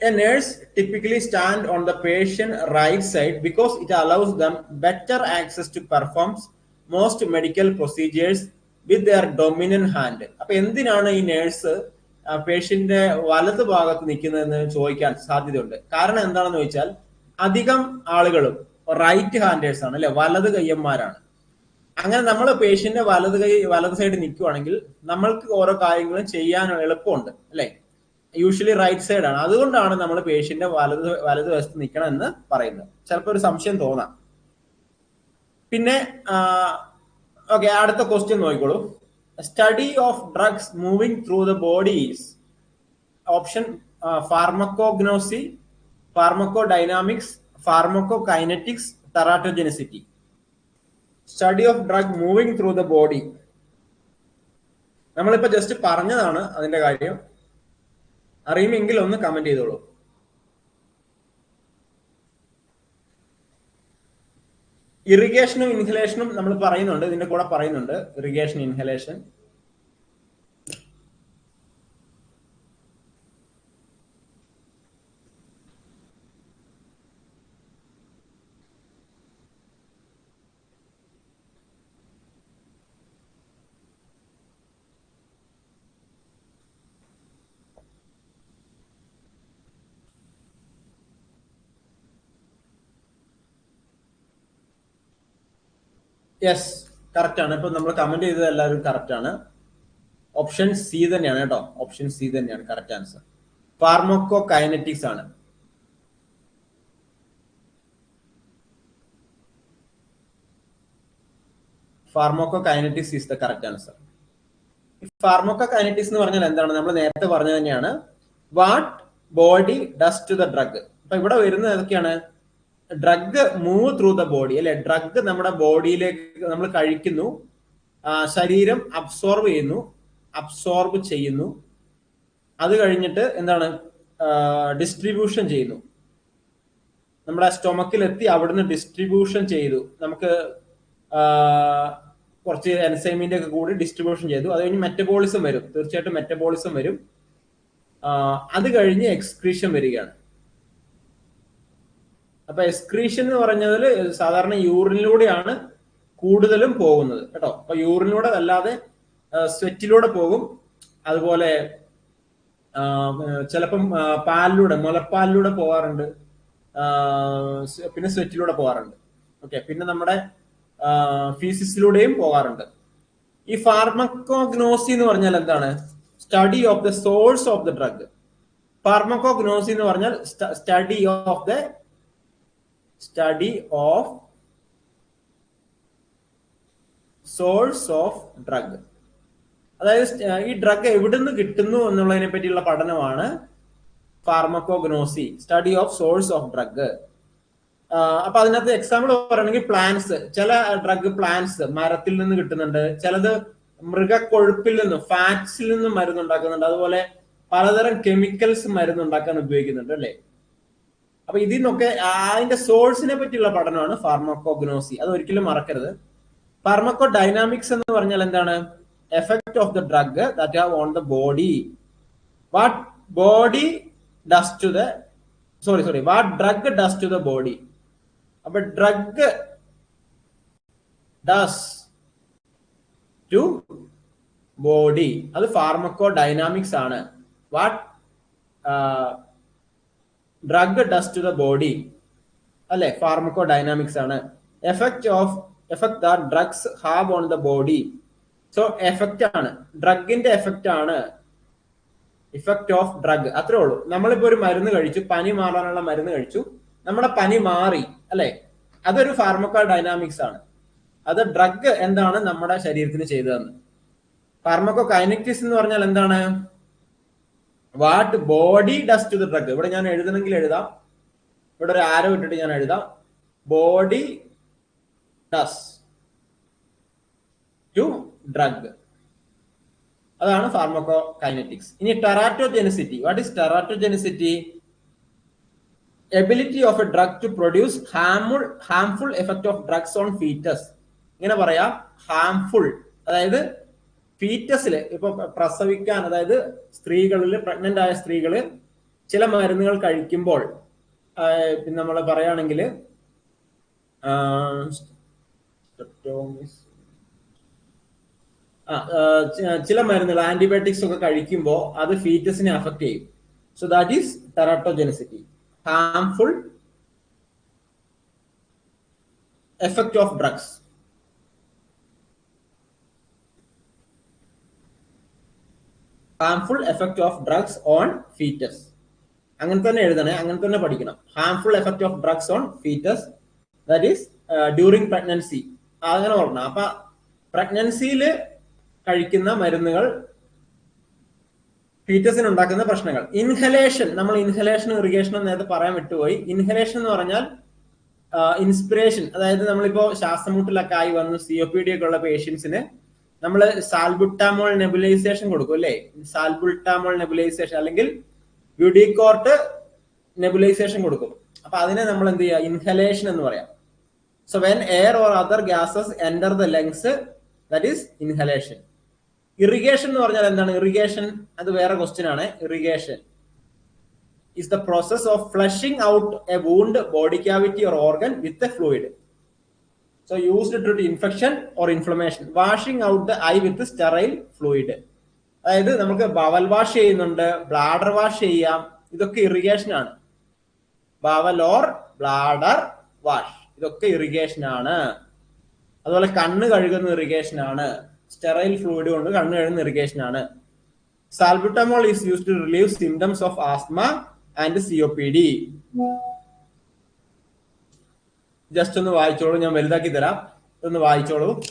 A nurse typically stand on the patient right side because it allows them better access to perform most medical procedures with their dominant hand. അപ്പൊ എന്തിനാണ് ഈ nurse പേഷ്യന്റെ വലത് ഭാഗത്ത് നിൽക്കുന്നതെന്ന് ചോദിക്കാൻ സാധ്യതയുണ്ട്? കാരണം എന്താണെന്ന് ചോദിച്ചാൽ അധികം ആളുകളും റൈറ്റ് ഹാൻഡേഴ്സ് ആണ് അല്ലെ? വലത് കയ്യന്മാരാണ്. അങ്ങനെ നമ്മൾ പേഷ്യന്റെ വലത് കൈ വലത് സൈഡ് നിൽക്കുവാണെങ്കിൽ നമ്മൾക്ക് ഓരോ കാര്യങ്ങളും ചെയ്യാൻ എളുപ്പമുണ്ട് അല്ലെ? യൂഷ്വലി റൈറ്റ് സൈഡ് ആണ്. അതുകൊണ്ടാണ് നമ്മൾ പേഷ്യന്റെ വലത് വലതുവശത്ത് നിൽക്കണം എന്ന് പറയുന്നത്. ചിലപ്പോൾ ഒരു സംശയം തോന്നാം. പിന്നെ ഓക്കെ അടുത്ത ക്വസ്റ്റ്യൻ നോക്കിക്കോളൂ. Study of drugs moving through the bodies option pharmacognosy pharmacodynamics pharmacokinetics teratogenicity study of drug moving through the body നമ്മളിപ്പോ ജസ്റ്റ് പറഞ്ഞതാണ് അതിന്റെ കാര്യം. അറിയുമെങ്കിൽ ഒന്ന് കമന്റ് ചെയ്തോളൂ. ഇറിഗേഷനും ഇൻഹലേഷനും നമ്മൾ പറയുന്നുണ്ട് ഇതിന്റെ കൂടെ പറയുന്നുണ്ട്. ഇറിഗേഷൻ ഇൻഹലേഷൻ യെസ് കറക്റ്റ് ആണ്. ഇപ്പൊ നമ്മൾ കമന്റ് ചെയ്തത് എല്ലാവരും കറക്റ്റ് ആണ്. ഓപ്ഷൻ സി തന്നെയാണ് കേട്ടോ. ഓപ്ഷൻ സി തന്നെയാണ് കറക്റ്റ് ആൻസർ ഫാർമോക്കോ കൈനറ്റിക്സ് ആണ്. Pharmacokinetics is the correct answer pharmacokinetics എന്ന് പറഞ്ഞാൽ എന്താണ്? നമ്മൾ നേരത്തെ പറഞ്ഞത് തന്നെയാണ്. What body does to the drug അപ്പൊ ഇവിടെ വരുന്നത് ഏതൊക്കെയാണ്? Drug move through the body അല്ലെ? ഡ്രഗ് നമ്മുടെ ബോഡിയിലേക്ക് നമ്മൾ കഴിക്കുന്നു. ശരീരം അബ്സോർബ് ചെയ്യുന്നു. അബ്സോർബ് ചെയ്യുന്നു. അത് കഴിഞ്ഞിട്ട് എന്താണ്? ഡിസ്ട്രിബ്യൂഷൻ ചെയ്യുന്നു. നമ്മുടെ സ്റ്റൊമക്കിൽ എത്തി അവിടുന്ന് ഡിസ്ട്രിബ്യൂഷൻ ചെയ്തു. നമുക്ക് കുറച്ച് എൻസൈമിന്റെ ഒക്കെ കൂടി ഡിസ്ട്രിബ്യൂഷൻ ചെയ്തു. അത് കഴിഞ്ഞ് മെറ്റബോളിസം വരും. തീർച്ചയായിട്ടും മെറ്റബോളിസം വരും. അത് കഴിഞ്ഞ് എക്സ്ക്രീഷൻ വരികയാണ്. അപ്പൊ എക്സ്ക്രീഷൻ എന്ന് പറഞ്ഞതിൽ സാധാരണ യൂറിനിലൂടെയാണ് കൂടുതലും പോകുന്നത് കേട്ടോ? അപ്പൊ യൂറിനിലൂടെ അല്ലാതെ സ്വെറ്റിലൂടെ പോകും. അതുപോലെ ചിലപ്പം പാലിലൂടെ മുലപ്പാലിലൂടെ പോകാറുണ്ട്. പിന്നെ സ്വെറ്റിലൂടെ പോകാറുണ്ട്. ഓക്കെ പിന്നെ നമ്മുടെ ഫീസിസിലൂടെയും പോകാറുണ്ട്. ഈ ഫാർമക്കോഗ്നോസി എന്ന് പറഞ്ഞാൽ എന്താണ്? Study of the source of the drug pharmacognosy എന്ന് പറഞ്ഞാൽ study of the study of source of drug അതായത് ഈ ഡ്രഗ് എവിടുന്ന് കിട്ടുന്നു എന്നുള്ളതിനെ പറ്റിയുള്ള പഠനമാണ് pharmacognosy study of source of drug അപ്പൊ അതിനകത്ത് എക്സാമ്പിൾ പറയുകയാണെങ്കിൽ പ്ലാന്റ്സ് ചില ഡ്രഗ് പ്ലാന്റ്സ് മരത്തിൽ നിന്ന് കിട്ടുന്നുണ്ട് ചിലത് മൃഗക്കൊഴുപ്പിൽ നിന്ന് ഫാറ്റ്സിൽ നിന്നും മരുന്നുണ്ടാക്കുന്നുണ്ട് അതുപോലെ പലതരം കെമിക്കൽസ് മരുന്നുണ്ടാക്കാൻ ഉപയോഗിക്കുന്നുണ്ട് അല്ലേ? അപ്പൊ ഇതിൽ നിന്നൊക്കെ അതിന്റെ സോഴ്സിനെ പറ്റിയുള്ള പഠനമാണ് ഫാർമക്കോഗ്നോസി. അത് ഒരിക്കലും മറക്കരുത്. ഫാർമക്കോ ഡൈനാമിക്സ് എന്ന് പറഞ്ഞാൽ എന്താണ്? Effect of the drug that have on the body what body does to the sorry sorry what drug does to the body അപ്പൊ ഡ്രഗ് ഡസ് ടു ബോഡി അത് ഫാർമക്കോ ഡൈനാമിക്സ് ആണ് what drug does to the body അല്ലെ? Pharmacodynamics ആണ്. Effect of effect the drugs have on the body so effect ആണ്. ഡ്രഗിന്റെ effect ആണ്. Effect of drug അത്രേ ഉള്ളൂ. നമ്മളിപ്പോ ഒരു മരുന്ന് കഴിച്ചു പനി മാറാനുള്ള മരുന്ന് കഴിച്ചു. നമ്മുടെ പനി മാറി അല്ലെ? അതൊരു ഫാർമക്കോ ഡൈനാമിക്സ് ആണ്. അത് ഡ്രഗ് എന്താണ് നമ്മുടെ ശരീരത്തിന് ചെയ്തതെന്ന്. ഫാർമക്കോ കൈനറ്റിക്സ് എന്ന് പറഞ്ഞാൽ എന്താണ്? What body does to the drug ഇവിടെ ഞാൻ എഴുതണമെങ്കിൽ എഴുതാം. ഇവിടെ ഒരു ആരോ ഇട്ടിട്ട് ഞാൻ എഴുതാം. ബോഡി ഡസ് ടു ഡ്രഗ് അതാണ് ഫാർമക്കോ കൈനറ്റിക്സ് ഇനി teratogenicity what is teratogenicity ability of a drug to produce harmful harmful effect of drugs on foetus ഇങ്ങനെ പറയാം. ഹാംഫുൾ അതായത് ഫീറ്റസിൽ ഇപ്പൊ പ്രസവിക്കാൻ അതായത് സ്ത്രീകളിൽ പ്രഗ്നന്റ് ആയ സ്ത്രീകൾ ചില മരുന്നുകൾ കഴിക്കുമ്പോൾ പിന്നെ നമ്മൾ പറയുകയാണെങ്കിൽ ചില മരുന്നുകൾ ആന്റിബയോട്ടിക്സ് ഒക്കെ കഴിക്കുമ്പോൾ അത് ഫീറ്റസിനെ അഫക്ട് ചെയ്യും. So that is teratogenicity harmful effect of drugs harmful effect of drugs on foetus അങ്ങനെ തന്നെ എഴുതണേ. അങ്ങനെ തന്നെ പഠിക്കണം. Harmful effect of drugs on foetus that is during pregnancy അങ്ങനെ ഓർക്കണം. അപ്പൊ പ്രഗ്നൻസിയിൽ കഴിക്കുന്ന മരുന്നുകൾ ഫീറ്റസിന് ഉണ്ടാക്കുന്ന പ്രശ്നങ്ങൾ. ഇൻഹലേഷൻ നമ്മൾ ഇൻഹലേഷൻ ഇറിഗേഷൻ നേരത്തെ പറയാൻ വിട്ടുപോയി. ഇൻഹലേഷൻ എന്ന് പറഞ്ഞാൽ ഇൻസ്പിറേഷൻ അതായത് നമ്മളിപ്പോ ശ്വാസമുട്ടിലൊക്കെ ആയി വന്ന് സി ഒ പി ഡി ഒക്കെ ഉള്ള പേഷ്യൻസിന് നമ്മൾ സാൽബുട്ടാമോൾ നെബുലൈസേഷൻ കൊടുക്കും അല്ലേ? സാൽബുട്ടാമോൾ നെബുലൈസേഷൻ അല്ലെങ്കിൽ ബ്യൂഡിക്കോർട്ട് നെബുലൈസേഷൻ കൊടുക്കും. അപ്പൊ അതിനെ നമ്മൾ എന്ത് ചെയ്യുക? ഇൻഹലേഷൻ എന്ന് പറയാം. So when air or other gases enter the lungs that is inhalation irrigation എന്ന് പറഞ്ഞാൽ എന്താണ്? ഇറിഗേഷൻ അത് വേറെ ക്വസ്റ്റ്യൻ ആണ്. Irrigation is the process of flushing out a wound body cavity or organ with a fluid so used to infection or inflammation washing out the eye with sterile fluid അതായത് നമുക്ക് bowel wash ചെയ്യുന്നുണ്ട് bladder wash ചെയ്യാം. ഇതൊക്കെ irrigation ആണ്. Bowel or bladder wash ഇതൊക്കെ irrigation ആണ്. അതുപോലെ കണ്ണ് കഴുകുന്ന ഇറിഗേഷൻ ആണ്. സ്റ്റെറൈൽ ഫ്ലൂയിഡ് കൊണ്ട് കണ്ണ് കഴുകുന്ന ഇറിഗേഷൻ ആണ്. Salbutamol is use to relieve symptoms of asthma and C O P D just ഒന്ന് വായിച്ചോളൂ ഞാൻ വലുതാക്കി തരാം. ഒന്ന് വായിച്ചോളൂ.